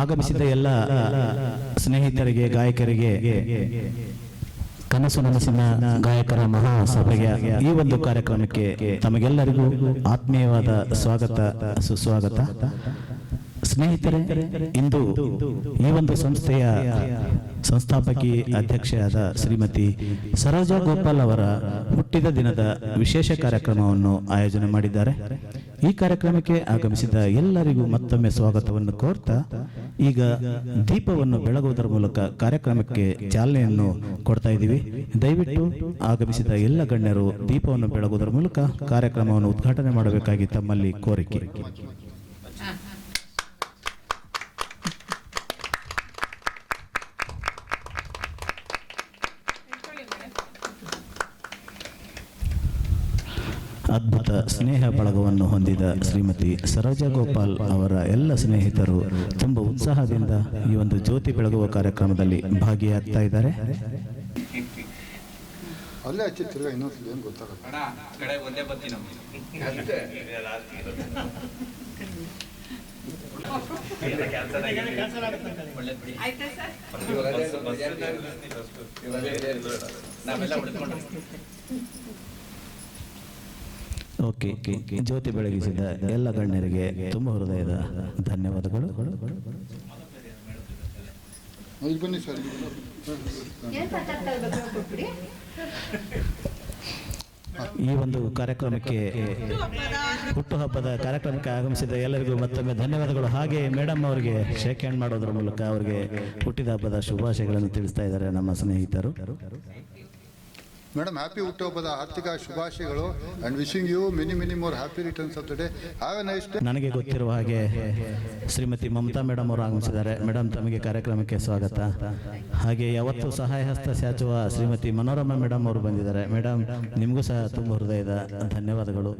ಆಗಮಿಸಿದ ಎಲ್ಲ ಸ್ನೇಹಿತರಿಗೆ, ಗಾಯಕರಿಗೆ ಕನಸು ನನಸಿನ ಗಾಯಕರ ಮಹಾಸಭೆಯ ಈ ಒಂದು ಕಾರ್ಯಕ್ರಮಕ್ಕೆ ತಮಗೆಲ್ಲರಿಗೂ ಆತ್ಮೀಯವಾದ ಸ್ವಾಗತ, ಸುಸ್ವಾಗತ. ಸ್ನೇಹಿತರೆ, ಇಂದು ಈ ಒಂದು ಸಂಸ್ಥೆಯ ಸಂಸ್ಥಾಪಕಿ ಅಧ್ಯಕ್ಷೆಯಾದ ಶ್ರೀಮತಿ ಸರೋಜಾ ಗೋಪಾಲ್ ಅವರ ಹುಟ್ಟಿದ ದಿನದ ವಿಶೇಷ ಕಾರ್ಯಕ್ರಮವನ್ನು ಆಯೋಜನೆ ಮಾಡಿದ್ದಾರೆ. ಈ ಕಾರ್ಯಕ್ರಮಕ್ಕೆ ಆಗಮಿಸಿದ ಎಲ್ಲರಿಗೂ ಮತ್ತೊಮ್ಮೆ ಸ್ವಾಗತವನ್ನು ಕೋರ್ತಾ ಈಗ ದೀಪವನ್ನು ಬೆಳಗುವುದರ ಮೂಲಕ ಕಾರ್ಯಕ್ರಮಕ್ಕೆ ಚಾಲನೆಯನ್ನು ಕೊಡ್ತಾ ಇದ್ದೀವಿ. ದಯವಿಟ್ಟು ಆಗಮಿಸಿದ ಎಲ್ಲ ಗಣ್ಯರು ದೀಪವನ್ನು ಬೆಳಗುವುದರ ಮೂಲಕ ಕಾರ್ಯಕ್ರಮವನ್ನು ಉದ್ಘಾಟನೆ ಮಾಡಬೇಕಾಗಿ ತಮ್ಮಲ್ಲಿ ಕೋರಿಕೆ. ಅದ್ಭುತ ಸ್ನೇಹ ಬಳಗವನ್ನು ಹೊಂದಿದ ಶ್ರೀಮತಿ ಸರೋಜಾ ಗೋಪಾಲ್ ಅವರ ಎಲ್ಲ ಸ್ನೇಹಿತರು ತುಂಬ ಉತ್ಸಾಹದಿಂದ ಈ ಒಂದು ಜ್ಯೋತಿ ಬೆಳಗುವ ಕಾರ್ಯಕ್ರಮದಲ್ಲಿ ಭಾಗಿಯಾಗ್ತಾ ಇದ್ದಾರೆ. ಓಕೆ ಜ್ಯೋತಿ ಬೆಳಗಿಸಿದ ಎಲ್ಲ ಗಣ್ಯರಿಗೆ ತುಂಬ ಹೃದಯದ ಧನ್ಯವಾದಗಳು. ಈ ಒಂದು ಕಾರ್ಯಕ್ರಮಕ್ಕೆ ಹುಟ್ಟುಹಬ್ಬದ ಕಾರ್ಯಕ್ರಮಕ್ಕೆ ಆಗಮಿಸಿದ ಎಲ್ಲರಿಗೂ ಮತ್ತೊಮ್ಮೆ ಧನ್ಯವಾದಗಳು. ಹಾಗೆ ಮೇಡಮ್ ಅವರಿಗೆ ಶೇಕ್ ಹ್ಯಾಂಡ್ ಮಾಡೋದ್ರ ಮೂಲಕ ಅವರಿಗೆ ಹುಟ್ಟಿದ ಹಬ್ಬದ ಶುಭಾಶಯಗಳನ್ನು ತಿಳಿಸ್ತಾ ಇದ್ದಾರೆ ನಮ್ಮ ಸ್ನೇಹಿತರು. ಮೇಡಮ್ ಹ್ಯಾಪಿ ಹುಟ್ಟುಹಬ್ಬದ ಆರ್ಥಿಕ ಶುಭಾಶಯಗಳು. And wishing you many many more happy returns of the day a nice day ನನಗೆ ಗೊತ್ತಿರುವ ಹಾಗೆ ಶ್ರೀಮತಿ ಮಮತಾ ಮೇಡಮ್ ಅವರು ಆಗಮಿಸಿದ್ದಾರೆ. ಮೇಡಮ್ ತಮಗೆ ಕಾರ್ಯಕ್ರಮಕ್ಕೆ ಸ್ವಾಗತ. ಹಾಗೆ ಯಾವತ್ತು ಸಹಾಯ ಹಸ್ತ ಚಾಚುವ ಶ್ರೀಮತಿ ಮನೋರಮಾ ಮೇಡಮ್ ಅವರು ಬಂದಿದ್ದಾರೆ. ಮೇಡಮ್ ನಿಮಗೂ ಸಹ ತುಂಬ ಹೃದಯದ ಧನ್ಯವಾದಗಳು.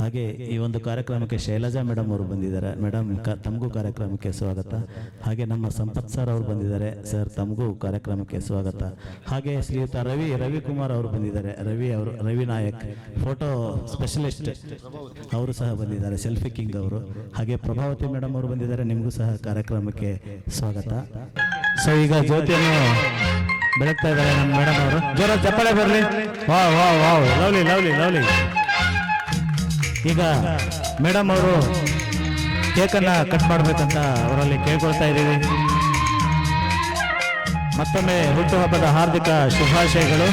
ಹಾಗೆ ಈ ಒಂದು ಕಾರ್ಯಕ್ರಮಕ್ಕೆ ಶೈಲಜಾ ಮೇಡಮ್ ಅವರು ಬಂದಿದ್ದಾರೆ. ಮೇಡಮ್ ತಮಗೂ ಕಾರ್ಯಕ್ರಮಕ್ಕೆ ಸ್ವಾಗತ. ಹಾಗೆ ನಮ್ಮ ಸಂಪತ್ ಸರ್ ಅವರು ಬಂದಿದ್ದಾರೆ. ಸರ್ ತಮಗೂ ಕಾರ್ಯಕ್ರಮಕ್ಕೆ ಸ್ವಾಗತ. ಹಾಗೆ ಶ್ರೀಯುತ ರವಿ, ರವಿಕುಮಾರ್ ಅವರು ಬಂದಿದ್ದಾರೆ. ರವಿ ಅವರು, ರವಿ ನಾಯಕ್ ಫೋಟೋ ಸ್ಪೆಷಲಿಸ್ಟ್ ಅವರು ಸಹ ಬಂದಿದ್ದಾರೆ. ಸೆಲ್ಫಿ ಕಿಂಗ್ ಅವರು. ಹಾಗೆ ಪ್ರಭಾವತಿ ಮೇಡಮ್ ಅವರು ಬಂದಿದ್ದಾರೆ. ನಿಮಗೂ ಸಹ ಕಾರ್ಯಕ್ರಮಕ್ಕೆ ಸ್ವಾಗತ. ಸೊ ಈಗ ಜ್ಯೋತಿಯನ್ನು ಬೆಳಗ್ತಾ ಇದ್ದಾರೆ ನಮ್ಮ ಮೇಡಮ್ ಅವರು. ಜೋರ ಚಪ್ಪಾಳೆ ಬರಲಿ. ವಾ ವಾ ವಾವ್. ಲವ್ಲಿ ಲವ್ಲಿ ಲವ್ಲಿ ಈಗ ಮೇಡಮ್ ಅವರು ಕೇಕನ್ನು ಕಟ್ ಮಾಡಬೇಕಂತ ಅವರಲ್ಲಿ ಕೇಳ್ಕೊಳ್ತಾ ಇದ್ದೀವಿ. ಮತ್ತೊಮ್ಮೆ ಹುಟ್ಟುಹಬ್ಬದ ಹಾರ್ದಿಕ ಶುಭಾಶಯಗಳು.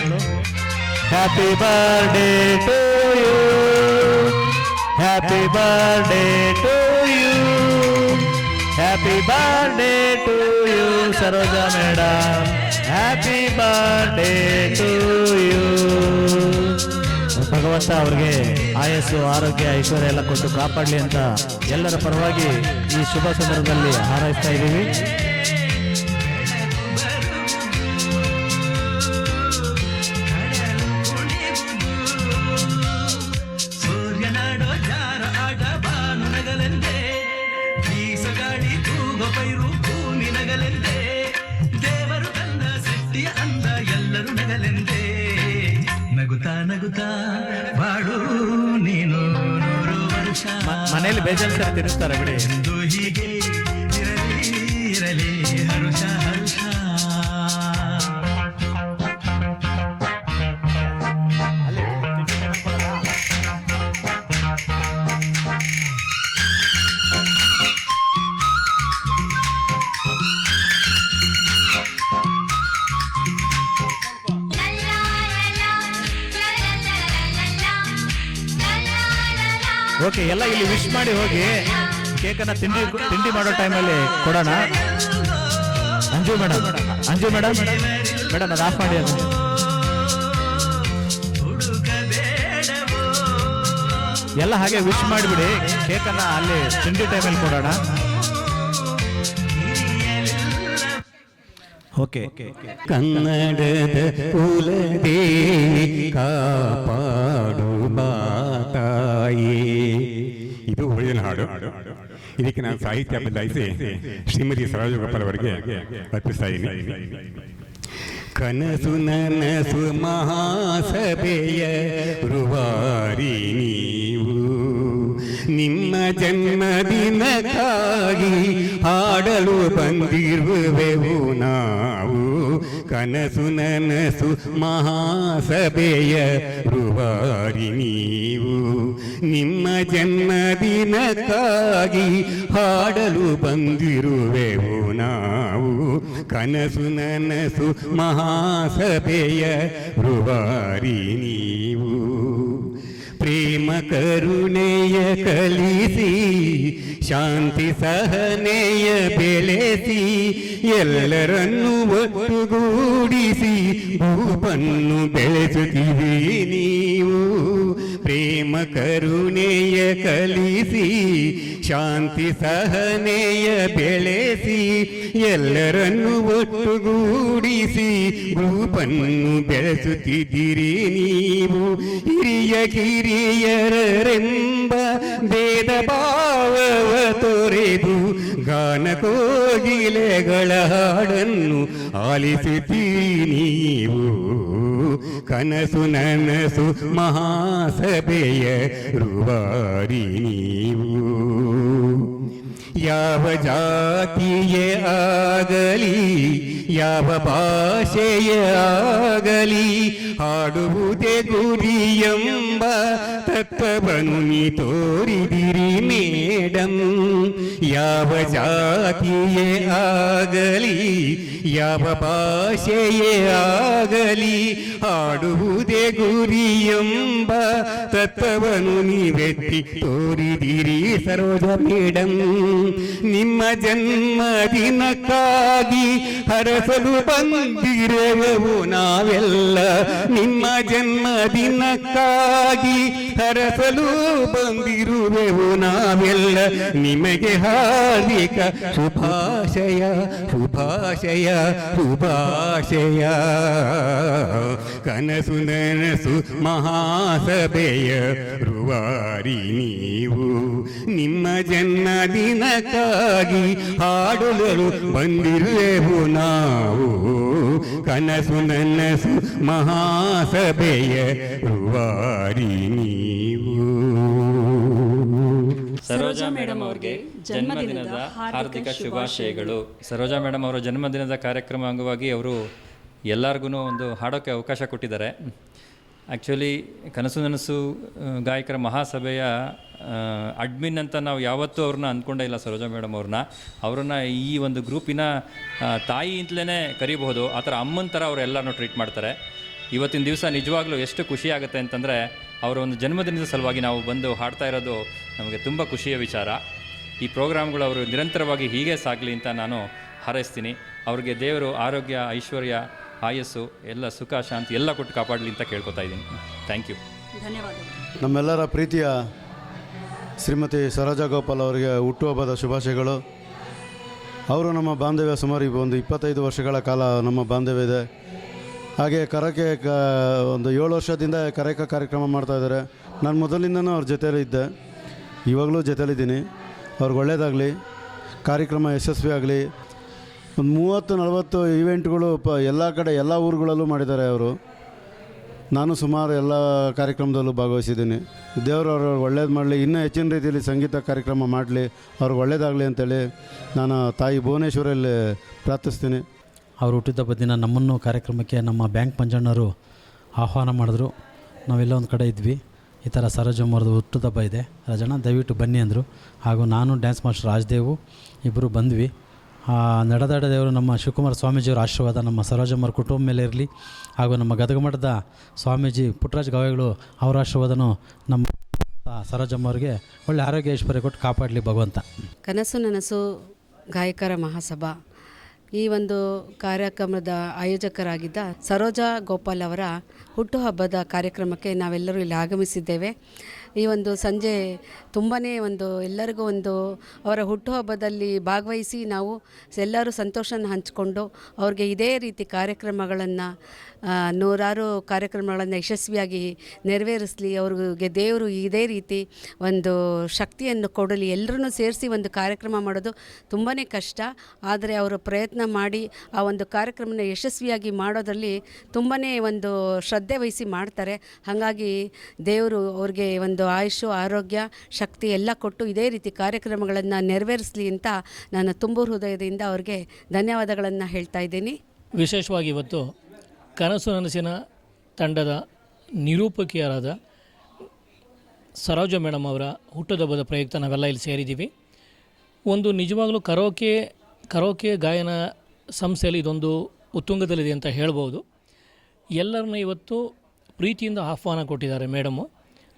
Happy birthday to you happy birthday to you happy birthday to you Saroja madam happy birthday to you ಭಗವಂತ ಅವ್ರಿಗೆ ಆಯಸ್ಸು, ಆರೋಗ್ಯ, ಐಶ್ವರ್ಯ ಎಲ್ಲ ಕೊಟ್ಟು ಕಾಪಾಡಲಿ ಅಂತ ಎಲ್ಲರ ಪರವಾಗಿ ಈ ಶುಭ ಸಂದರ್ಭದಲ್ಲಿ ಹಾರೈಸ್ತಾ ಇದ್ದೀವಿ. ನಗುತ್ತಾ ನಗುತ್ತಾ ಬಾಡು ನೀನು ನೂರು ವರ್ಷ. ಮನೇಲಿ ಬೇಜಾರು ಸರಿ ತಿನ್ನಿಸ್ತಾರೆ ಬಿಡಿ. ಓಕೆ ಎಲ್ಲ ಇಲ್ಲಿ ವಿಶ್ ಮಾಡಿ ಹೋಗಿ ಕೇಕನ್ನ ತಿಂಡಿ ತಿಂಡಿ ಮಾಡೋ ಟೈಮಲ್ಲಿ ಕೊಡೋಣ. Anju madam Anju madam. Madam, ಅದು ಆಫ್ ಮಾಡಿ ಅದು. ಎಲ್ಲ ಹಾಗೆ ವಿಶ್ ಮಾಡಿಬಿಡಿ. ಕೇಕನ್ನ ಅಲ್ಲಿ ತಿಂಡಿ ಟೈಮಲ್ಲಿ ಕೊಡೋಣ. ಓಕೆ ಕನ್ನಡದ ಕುಲದೇವಿ ಇದು ಒಳ್ಳೆಯ ಹಾಡು ಇದಕ್ಕೆ ನಾನು ಸಾಹಿತ್ಯ ಬದಲಾಯಿಸಿ ಶ್ರೀಮತಿ ಸರೋಜ ಗೋಪಾಲ್ ಅವರಿಗೆ ಅರ್ಪಿಸ್ತಾ ಇದ್ದೀನಿ ಕನಸು ನನಸು ಮಹಾಸಭೆಯ ರುವಾರಿ ನೀವು ನಿಮ್ಮ ಜನ್ಮದಿನಕ್ಕಾಗಿ ಹಾಡು ಹಾಡಲು ಬಂದಿರುವೆವು ನಾವು ಕನಸು ನನಸು ಮಹಾಸಭೆಯ ರುವಾರಿ ನೀವು ನಿಮ್ಮ ಜನ್ಮದಿನಕ್ಕಾಗಿ ಹಾಡಲು ಬಂದಿರುವೆವು ನಾವು. ಕನಸು ನನಸು ಮಹಾಸಭೆಯ ರುವಾರಿ ನೀವು. ಪ್ರೇಮ ಕರುಣೆಯ ಕಲಿಸಿ ಶಾಂತಿ ಸಹನೆಯ ಬೆಳೆಸಿ ಎಲ್ಲರನ್ನು ಒಟ್ಟುಗೂಡಿಸಿ ಭೂಪನ್ನು ಬೆಳೆಸುತ್ತೀವಿ ನೀವು. ಪ್ರೇಮ ಕರುಣೆಯ ಕಲಿಸಿ ಶಾಂತಿ ಸಹನೆಯ ಬೆಳೆಸಿ ಎಲ್ಲರನ್ನು ಒಟ್ಟುಗೂಡಿಸಿ ಭೂಪನ್ನು ಬೆಳೆಸುತ್ತಿದ್ದೀರಿ ನೀವು. ಹಿರಿಯ ಕಿರಿಯರೆಂಬ ಭೇದ ಭಾವವ ತೊರೆದು ಗಾನ ಕೋಗಿಲೆಗಳ ಹಾಡನ್ನು ಆಲಿಸುತ್ತೀನಿ ಕನಸು ನನಸು ಮಹಾಸಭೆಯ ರುವಾರಿ ನೀವು. ಯಾವ ಜಾತಿಯೇ ಆಗಲಿ, ಯಾವ ಭಾಷೆಯೇ ಆಗಲಿ, ಹಾಡುವುದೇ ಗುರಿಯೆಂಬ ತತ್ವವನ್ನು ನೀ ತೋರಿದಿರಿ. ಮೇಡಮ್ ಯಾವ ಜಾತಿಯೇ ಆಗಲಿ ಯಾವ ಭಾಷೆಯೇ ಆಗಲಿ ಹಾಡುವುದೇ ಗುರಿಯೆಂಬ ತತ್ವವನ್ನು ನೀವೆತ್ತಿ ತೋರಿದಿರಿ ಸರೋಜ ಮೇಡಮ್ ನಿಮ್ಮ ಜನ್ಮದಿನಕ್ಕಾಗಿ ಹರಸಲು ಬಂದಿರುವೆವು ನಾವೆಲ್ಲ ನಿಮ್ಮ ಜನ್ಮದಿನಕ್ಕಾಗಿ ಹರಸಲು ಬಂದಿರುವೆವು ನಾವೆಲ್ಲ ನಿಮಗೆ ಹಾರ್ದಿಕ ಶುಭಾಶಯ ಶುಭಾಶಯ ಶುಭಾಶಯ. ಕನಸು ನನಸು ಮಹಾಸಭೆಯ ರುವಾರಿ ನೀವು. ನಿಮ್ಮ ಜನ್ಮದಿನಕ್ಕಾಗಿ ಹಾಡಲು ಬಂದಿರುವೆವು ನಾವು. ಕನಸು ನನಸು ಮಹಾಸಭೆಯ ರುವಾರಿ ನೀವು. ಸರೋಜಾ ಮೇಡಮ್ ಅವರಿಗೆ ಜನ್ಮದಿನದ ಹಾರ್ದಿಕ ಶುಭಾಶಯಗಳು. ಸರೋಜಾ ಮೇಡಮ್ ಅವರ ಜನ್ಮದಿನದ ಕಾರ್ಯಕ್ರಮ ಅಂಗವಾಗಿ ಅವರು ಎಲ್ಲರಿಗೂ ಒಂದು ಹಾಡೋಕ್ಕೆ ಅವಕಾಶ ಕೊಟ್ಟಿದ್ದಾರೆ. ಆ್ಯಕ್ಚುಲಿ ಕನಸು ನನಸು ಗಾಯಕರ ಮಹಾಸಭೆಯ ಅಡ್ಮಿನ್ ಅಂತ ನಾವು ಯಾವತ್ತೂ ಅವ್ರನ್ನ ಅಂದ್ಕೊಂಡೇ ಇಲ್ಲ ಸರೋಜಾ ಮೇಡಮ್ ಅವ್ರನ್ನ. ಅವ್ರನ್ನ ಈ ಒಂದು ಗ್ರೂಪಿನ ತಾಯಿ ಅಂತಲೇ ಕರಿಬಹುದು. ಆ ಥರ ಅಮ್ಮನ ಥರ ಟ್ರೀಟ್ ಮಾಡ್ತಾರೆ. ಇವತ್ತಿನ ದಿವಸ ನಿಜವಾಗ್ಲೂ ಎಷ್ಟು ಖುಷಿ ಆಗುತ್ತೆ ಅಂತಂದರೆ, ಅವರ ಒಂದು ಜನ್ಮದಿನದ ಸಲುವಾಗಿ ನಾವು ಬಂದು ಹಾಡ್ತಾ ಇರೋದು ನಮಗೆ ತುಂಬ ಖುಷಿಯ ವಿಚಾರ. ಈ ಪ್ರೋಗ್ರಾಮ್ಗಳು ಅವರು ನಿರಂತರವಾಗಿ ಹೀಗೆ ಸಾಗಲಿ ಅಂತ ನಾನು ಹಾರೈಸ್ತೀನಿ. ಅವ್ರಿಗೆ ದೇವರು ಆರೋಗ್ಯ ಐಶ್ವರ್ಯ ಆಯಸ್ಸು ಎಲ್ಲ ಸುಖ ಶಾಂತಿ ಎಲ್ಲ ಕೊಟ್ಟು ಕಾಪಾಡಲಿ ಅಂತ ಕೇಳ್ಕೊತಾ ಇದ್ದೀನಿ. Thank you. ಧನ್ಯವಾದ ನಮ್ಮೆಲ್ಲರ ಪ್ರೀತಿಯ ಶ್ರೀಮತಿ ಸರೋಜಾ ಗೋಪಾಲ್ ಅವರಿಗೆ ಹುಟ್ಟುಹಬ್ಬದ ಶುಭಾಶಯಗಳು. ಅವರು ನಮ್ಮ ಬಾಂಧವ್ಯ ಸುಮಾರು ಈಗ ಒಂದು ಇಪ್ಪತ್ತೈದು ವರ್ಷಗಳ ಕಾಲ ನಮ್ಮ ಬಾಂಧವ್ಯ ಇದೆ. ಹಾಗೆ ಕರಕೆ ಕ ಒಂದು ಏಳು ವರ್ಷದಿಂದ ಕರಕ ಕಾರ್ಯಕ್ರಮ ಮಾಡ್ತಾಯಿದ್ದಾರೆ ನಾನು ಮೊದಲಿಂದನೂ ಅವ್ರ ಜೊತೆಯಲ್ಲಿ ಇದ್ದೆ. ಇವಾಗಲೂ ಜೊತೆಯಲ್ಲಿದ್ದೀನಿ. ಅವ್ರಿಗೆ ಒಳ್ಳೇದಾಗಲಿ, ಕಾರ್ಯಕ್ರಮ ಯಶಸ್ವಿ ಆಗಲಿ. ಒಂದು ಮೂವತ್ತು, ನಲವತ್ತು ಈವೆಂಟ್ಗಳು ಪ ಎಲ್ಲ ಕಡೆ, ಎಲ್ಲ ಊರುಗಳಲ್ಲೂ ಮಾಡಿದ್ದಾರೆ ಅವರು. ನಾನು ಸುಮಾರು ಎಲ್ಲ ಕಾರ್ಯಕ್ರಮದಲ್ಲೂ ಭಾಗವಹಿಸಿದ್ದೀನಿ. ದೇವರು ಅವರು ಒಳ್ಳೇದು ಮಾಡಲಿ, ಇನ್ನೂ ಹೆಚ್ಚಿನ ರೀತಿಯಲ್ಲಿ ಸಂಗೀತ ಕಾರ್ಯಕ್ರಮ ಮಾಡಲಿ, ಅವ್ರಿಗೆ ಒಳ್ಳೇದಾಗಲಿ ಅಂತೇಳಿ ನಾನು ತಾಯಿ ಭುವನೇಶ್ವರಲ್ಲಿ ಪ್ರಾರ್ಥಿಸ್ತೀನಿ. ಅವರು ಹುಟ್ಟಿದಬ್ಬ ದಿನ ನಮ್ಮನ್ನು ಕಾರ್ಯಕ್ರಮಕ್ಕೆ ನಮ್ಮ ಬ್ಯಾಂಕ್ ಮಂಜಣ್ಣರು ಆಹ್ವಾನ ಮಾಡಿದ್ರು. ನಾವೆಲ್ಲ ಒಂದು ಕಡೆ ಇದ್ವಿ. ಈ ಥರ ಸರೋಜಮ್ಮವ್ರದ್ದು ಹುಟ್ಟುದಬ್ಬ ಇದೆ. ರಾಜಣ್ಣ, ದಯವಿಟ್ಟು ಬನ್ನಿ ಅಂದರು. ಹಾಗೂ ನಾನು ಡ್ಯಾನ್ಸ್ ಮಾಸ್ಟರ್ ರಾಜದೇವು ಇಬ್ಬರು ಬಂದ್ವಿ. ನಡೆದಾಡ ದೇವರು ನಮ್ಮ ಶಿವಕುಮಾರ ಸ್ವಾಮೀಜಿಯವರ ಆಶೀರ್ವಾದ ನಮ್ಮ ಸರೋಜಮ್ಮರ ಕುಟುಂಬ ಮೇಲೆ ಇರಲಿ. ಹಾಗೂ ನಮ್ಮ ಗದಗ ಮಠದ ಸ್ವಾಮೀಜಿ ಪುಟ್ಟರಾಜ ಗವಾಯಿಗಳು ಅವರ ಆಶೀರ್ವಾದನು ನಮ್ಮ ಸರೋಜಮ್ಮವ್ರಿಗೆ ಒಳ್ಳೆ ಆರೋಗ್ಯ ಐಶ್ವರ್ಯ ಕೊಟ್ಟು ಕಾಪಾಡಲಿ ಭಗವಂತ. ಕನಸು ನನಸು ಗಾಯಕರ ಮಹಾಸಭಾ. ಈ ಒಂದು ಕಾರ್ಯಕ್ರಮದ ಆಯೋಜಕರಾಗಿದ್ದ ಸರೋಜಾ ಗೋಪಾಲ್ ಅವರ ಹುಟ್ಟುಹಬ್ಬದ ಕಾರ್ಯಕ್ರಮಕ್ಕೆ ನಾವೆಲ್ಲರೂ ಇಲ್ಲಿ ಆಗಮಿಸಿದ್ದೇವೆ. ಈ ಒಂದು ಸಂಜೆ ತುಂಬಾ ಒಂದು ಎಲ್ಲರಿಗೂ ಒಂದು ಅವರ ಹುಟ್ಟುಹಬ್ಬದಲ್ಲಿ ಭಾಗವಹಿಸಿ ನಾವು ಎಲ್ಲರೂ ಸಂತೋಷನ ಹಂಚಿಕೊಂಡು ಅವ್ರಿಗೆ ಇದೇ ರೀತಿ ಕಾರ್ಯಕ್ರಮಗಳನ್ನು ನೂರಾರು ಕಾರ್ಯಕ್ರಮಗಳನ್ನು ಯಶಸ್ವಿಯಾಗಿ ನೆರವೇರಿಸಲಿ, ಅವ್ರಿಗೆ ದೇವರು ಇದೇ ರೀತಿ ಒಂದು ಶಕ್ತಿಯನ್ನು ಕೊಡಲಿ ಎಲ್ಲರನ್ನೂ ಸೇರಿಸಿ ಒಂದು ಕಾರ್ಯಕ್ರಮ ಮಾಡೋದು ತುಂಬಾ ಕಷ್ಟ. ಆದರೆ ಅವರು ಪ್ರಯತ್ನ ಮಾಡಿ ಆ ಒಂದು ಕಾರ್ಯಕ್ರಮನ ಯಶಸ್ವಿಯಾಗಿ ಮಾಡೋದರಲ್ಲಿ ತುಂಬಾ ಒಂದು ಶ್ರದ್ಧೆ ಶ್ರದ್ಧೆ ವಹಿಸಿ ಮಾಡ್ತಾರೆ. ಹಾಗಾಗಿ ದೇವರು ಅವ್ರಿಗೆ ಒಂದು ಆಯುಷು ಆರೋಗ್ಯ, ಶಕ್ತಿ ಎಲ್ಲ ಕೊಟ್ಟು ಇದೇ ರೀತಿ ಕಾರ್ಯಕ್ರಮಗಳನ್ನು ನೆರವೇರಿಸಲಿ ಅಂತ ನಾನು ತುಂಬು ಹೃದಯದಿಂದ ಅವ್ರಿಗೆ ಧನ್ಯವಾದಗಳನ್ನು ಹೇಳ್ತಾ ಇದ್ದೀನಿ. ವಿಶೇಷವಾಗಿ ಇವತ್ತು ಕನಸು ನನಸಿನ ತಂಡದ ನಿರೂಪಕಿಯರಾದ ಸರೋಜ ಮೇಡಮ್ ಅವರ ಹುಟ್ಟುಹಬ್ಬದ ಪ್ರಯುಕ್ತ ನಾವೆಲ್ಲ ಇಲ್ಲಿ ಸೇರಿದ್ದೀವಿ. ಒಂದು ನಿಜವಾಗಲೂ ಕರೋಕೆ ಕರೋಕೆ ಗಾಯನ ಸಂಸ್ಥೆಯಲ್ಲಿ ಇದೊಂದು ಉತ್ತುಂಗದಲ್ಲಿದೆ ಅಂತ ಹೇಳ್ಬೋದು. ಎಲ್ಲರನ್ನ ಇವತ್ತು ಪ್ರೀತಿಯಿಂದ ಆಹ್ವಾನ ಕೊಟ್ಟಿದ್ದಾರೆ ಮೇಡಮು.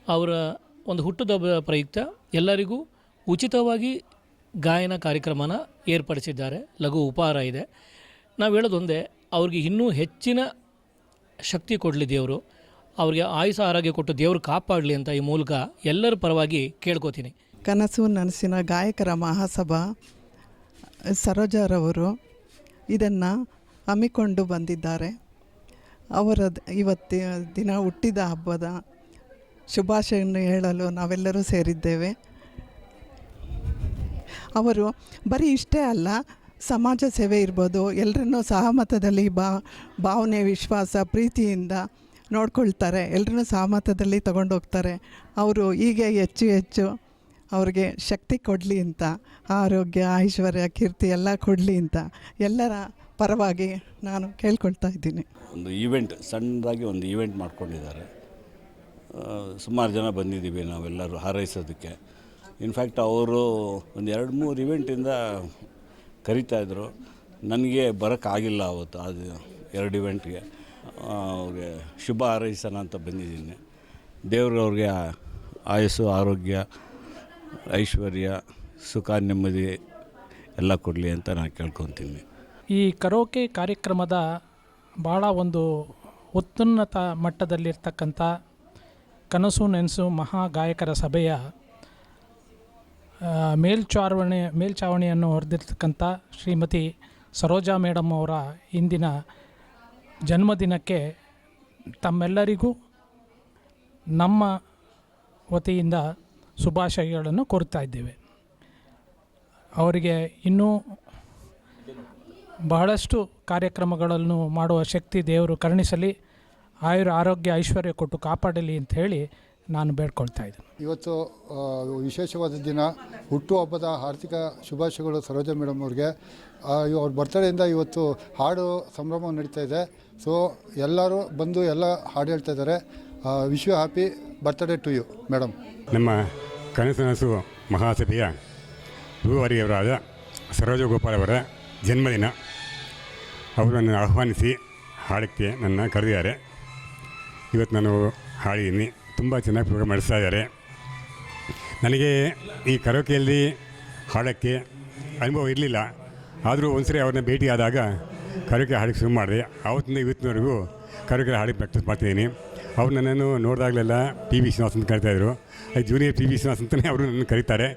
ಅವರ ಒಂದು ಹುಟ್ಟುದಬ್ಬದ ಪ್ರಯುಕ್ತ ಎಲ್ಲರಿಗೂ ಉಚಿತವಾಗಿ ಗಾಯನ ಕಾರ್ಯಕ್ರಮನ ಏರ್ಪಡಿಸಿದ್ದಾರೆ. ಲಘು ಉಪಹಾರ ಇದೆ. ನಾವು ಹೇಳೋದೊಂದೇ, ಅವ್ರಿಗೆ ಇನ್ನೂ ಹೆಚ್ಚಿನ ಶಕ್ತಿ ಕೊಡಲಿ ದೇವರು. ಅವ್ರಿಗೆ ಆಯುಸ ಆರೋಗ್ಯ ಕೊಟ್ಟು ದೇವರು ಕಾಪಾಡಲಿ ಅಂತ ಈ ಮೂಲಕ ಎಲ್ಲರ ಪರವಾಗಿ ಕೇಳ್ಕೋತೀನಿ. ಕನಸು ನನಸಿನ ಗಾಯಕರ ಮಹಾಸಭಾ ಸರೋಜರವರು ಇದನ್ನು ಹಮ್ಮಿಕೊಂಡು ಬಂದಿದ್ದಾರೆ. ಅವರ ಇವತ್ತು, ದಿನ ಹುಟ್ಟಿದ ಹಬ್ಬದ ಶುಭಾಶಯನ್ನು ಹೇಳಲು ನಾವೆಲ್ಲರೂ ಸೇರಿದ್ದೇವೆ. ಅವರು ಬರೀ ಇಷ್ಟೇ ಅಲ್ಲ, ಸಮಾಜ ಸೇವೆ ಇರ್ಬೋದು ಎಲ್ಲರನ್ನೂ ಸಹಮತದಲ್ಲಿ ಬಾ, ಭಾವನೆ, ವಿಶ್ವಾಸ, ಪ್ರೀತಿಯಿಂದ ನೋಡ್ಕೊಳ್ತಾರೆ ಎಲ್ಲರನ್ನೂ ಸಹಮತದಲ್ಲಿ ತಗೊಂಡೋಗ್ತಾರೆ. ಅವರು ಹೀಗೆ ಹೆಚ್ಚು ಹೆಚ್ಚು ಅವ್ರಿಗೆ ಶಕ್ತಿ ಕೊಡಲಿ ಅಂತ, ಆರೋಗ್ಯ, ಐಶ್ವರ್ಯ, ಕೀರ್ತಿ ಎಲ್ಲ ಕೊಡಲಿ ಅಂತ ಎಲ್ಲರ ಪರವಾಗಿ ನಾನು ಕೇಳ್ಕೊಳ್ತಾ ಇದ್ದೀನಿ. ಒಂದು ಈವೆಂಟ್, ಸಣ್ಣದಾಗಿ ಒಂದು ಈವೆಂಟ್ ಮಾಡ್ಕೊಂಡಿದ್ದಾರೆ. ಸುಮಾರು ಜನ ಬಂದಿದ್ದೀವಿ ನಾವೆಲ್ಲರೂ ಹಾರೈಸೋದಕ್ಕೆ. ಇನ್ಫ್ಯಾಕ್ಟ್ ಅವರು ಒಂದು ಎರಡು ಮೂರು ಇವೆಂಟಿಂದ ಕರಿತಾಯಿದ್ರು ನನಗೆ ಬರೋಕ್ಕಾಗಿಲ್ಲ ಅವತ್ತು ಅದು ಎರಡು ಇವೆಂಟ್ಗೆ ಅವ್ರಿಗೆ ಶುಭ ಹಾರೈಸೋಣ ಅಂತ ಬಂದಿದ್ದೀನಿ. ದೇವರು ಅವ್ರಿಗೆ ಆಯಸ್ಸು, ಆರೋಗ್ಯ, ಐಶ್ವರ್ಯ, ಸುಖ, ನೆಮ್ಮದಿ ಎಲ್ಲ ಕೊಡಲಿ ಅಂತ ನಾನು ಕೇಳ್ಕೊತೀನಿ. ಈ ಕರೋಕೆ ಕಾರ್ಯಕ್ರಮದ ಭಾಳ ಒಂದು ಉತ್ತುನ್ನತ ಮಟ್ಟದಲ್ಲಿರ್ತಕ್ಕಂಥ ಕನಸು ನೆನಸು ಮಹಾ ಗಾಯಕರ ಸಭೆಯ ಮೇಲ್ಚಾವಣಿ ಮೇಲ್ಚಾವಣಿಯನ್ನು ಹೊಡೆದಿರ್ತಕ್ಕಂಥ ಶ್ರೀಮತಿ ಸರೋಜಾ ಮೇಡಮ್ ಅವರ ಇಂದಿನ ಜನ್ಮದಿನಕ್ಕೆ ತಮ್ಮೆಲ್ಲರಿಗೂ ನಮ್ಮ ವತಿಯಿಂದ ಶುಭಾಶಯಗಳನ್ನು ಕೋರ್ತಾ ಇದ್ದೇವೆ. ಅವರಿಗೆ ಇನ್ನೂ ಬಹಳಷ್ಟು ಕಾರ್ಯಕ್ರಮಗಳನ್ನು ಮಾಡುವ ಶಕ್ತಿ ದೇವರು ಕರುಣಿಸಲಿ ಆಯುರ ಆರೋಗ್ಯ ಐಶ್ವರ್ಯ ಕೊಟ್ಟು ಕಾಪಾಡಲಿ ಅಂತ ಹೇಳಿ ನಾನು ಬೇಡ್ಕೊಳ್ತಾ ಇದ್ದೀನಿ. ಇವತ್ತು ವಿಶೇಷವಾದ ದಿನ. ಹುಟ್ಟುಹಬ್ಬದ ಆರ್ಥಿಕ ಶುಭಾಶಯಗಳು ಸರೋಜ ಮೇಡಮ್ ಅವ್ರಿಗೆ. ಅವ್ರ ಬರ್ತಡೆಯಿಂದ ಇವತ್ತು ಹಾಡು ಸಂಭ್ರಮ ನಡೀತಾ ಇದೆ. ಸೊ ಎಲ್ಲರೂ ಬಂದು ಎಲ್ಲ ಹಾಡು ಹೇಳ್ತಾ ಇದ್ದಾರೆ. Wish you happy birthday to you madam ನಮ್ಮ ಕನಸನಸು ಮಹಾಸಭೆಯ ರೂವಾರಿಯವರಾದ ಸರೋಜ ಗೋಪಾಲ್ ಅವರ ಜನ್ಮದಿನ. ಅವರನ್ನು ಆಹ್ವಾನಿಸಿ ಹಾಡಕ್ಕೆ ನನ್ನ ಕರೆದಿದ್ದಾರೆ. ಇವತ್ತು ನಾನು ಹಾಡಿದ್ದೀನಿ. ತುಂಬ ಚೆನ್ನಾಗಿ ಪ್ರೋಗ್ರಾಮ್ ನಡೆಸ್ತಾ ಇದ್ದಾರೆ. ನನಗೆ ಈ ಕರೋಕೆಯಲ್ಲಿ ಹಾಡೋಕ್ಕೆ ಅನುಭವ ಇರಲಿಲ್ಲ. ಆದರೂ ಒಂದ್ಸರಿ ಅವ್ರನ್ನ ಭೇಟಿಯಾದಾಗ ಕರೋಕೆ ಹಾಡಕ್ಕೆ ಶುರು ಮಾಡಿದೆ. ಆವತ್ತಿಂದ ಇವತ್ತಿನವರೆಗೂ ಕರೋಕೆ ಹಾಡಿಗೆ ಪ್ರಾಕ್ಟೀಸ್ ಮಾಡ್ತಿದ್ದೀನಿ. ಅವ್ರು ನನ್ನನ್ನು ನೋಡಿದಾಗಲೆಲ್ಲ ಪಿ ವಿ ಶ್ರೀನಿವಾಸ್ ಅಂತ ಕರಿತಾಯಿದ್ರು ಅದು ಜೂನಿಯರ್ ಪಿ ವಿ ಶ್ರೀನಿವಾಸ್ ಅಂತಲೇ ಅವರು ನನ್ನ ಕರೀತಾರೆ.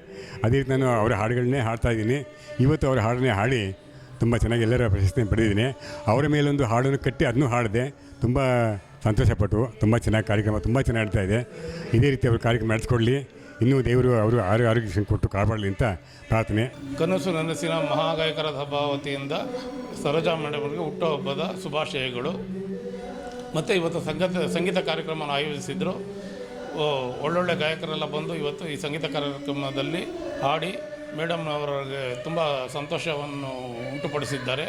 ಅದೇ ರೀತಿ ನಾನು ಅವರ ಹಾಡುಗಳನ್ನೇ ಹಾಡ್ತಾ ಇದ್ದೀನಿ. ಇವತ್ತು ಅವರ ಹಾಡನ್ನೇ ಹಾಡಿ ತುಂಬ ಚೆನ್ನಾಗಿ ಎಲ್ಲರ ಪ್ರಶಸ್ತಿ ಪಡೆದಿದ್ದೀನಿ. ಅವರ ಮೇಲೊಂದು ಹಾಡನ್ನು ಕಟ್ಟಿ ಅದನ್ನು ಹಾಡಿದೆ ತುಂಬ ಸಂತೋಷಪಟ್ಟು ತುಂಬ ಚೆನ್ನಾಗಿ ಕಾರ್ಯಕ್ರಮ ತುಂಬ ಚೆನ್ನಾಗಿ ನಡೀತಾ ಇದೆ. ಇದೇ ರೀತಿ ಅವರು ಕಾರ್ಯಕ್ರಮ ನಡೆಸ್ಕೊಡ್ಲಿ ಇನ್ನೂ ದೇವರು ಅವರು ಆರೋಗ್ಯ ಆರೋಗ್ಯ ಕೊಟ್ಟು ಕಾಪಾಡಲಿ ಅಂತ ಪ್ರಾರ್ಥನೆ. ಕನಸು ನನಸಿನ ಮಹಾಗಾಯಕರ ಸಭಾವತಿಯಿಂದ ಸರೋಜಾ ಮೇಡಮ್ ಅವರಿಗೆ ಹುಟ್ಟುಹಬ್ಬದ ಶುಭಾಶಯಗಳು. ಮತ್ತು ಇವತ್ತು ಸಂಗೀತ ಸಂಗೀತ ಕಾರ್ಯಕ್ರಮವನ್ನು ಆಯೋಜಿಸಿದ್ರು. ಒಳ್ಳೊಳ್ಳೆ ಗಾಯಕರೆಲ್ಲ ಬಂದು ಇವತ್ತು ಈ ಸಂಗೀತ ಕಾರ್ಯಕ್ರಮದಲ್ಲಿ ಹಾಡಿ ಮೇಡಮ್ ಅವರಿಗೆ ತುಂಬ ಸಂತೋಷವನ್ನು ಉಂಟುಪಡಿಸಿದ್ದಾರೆ.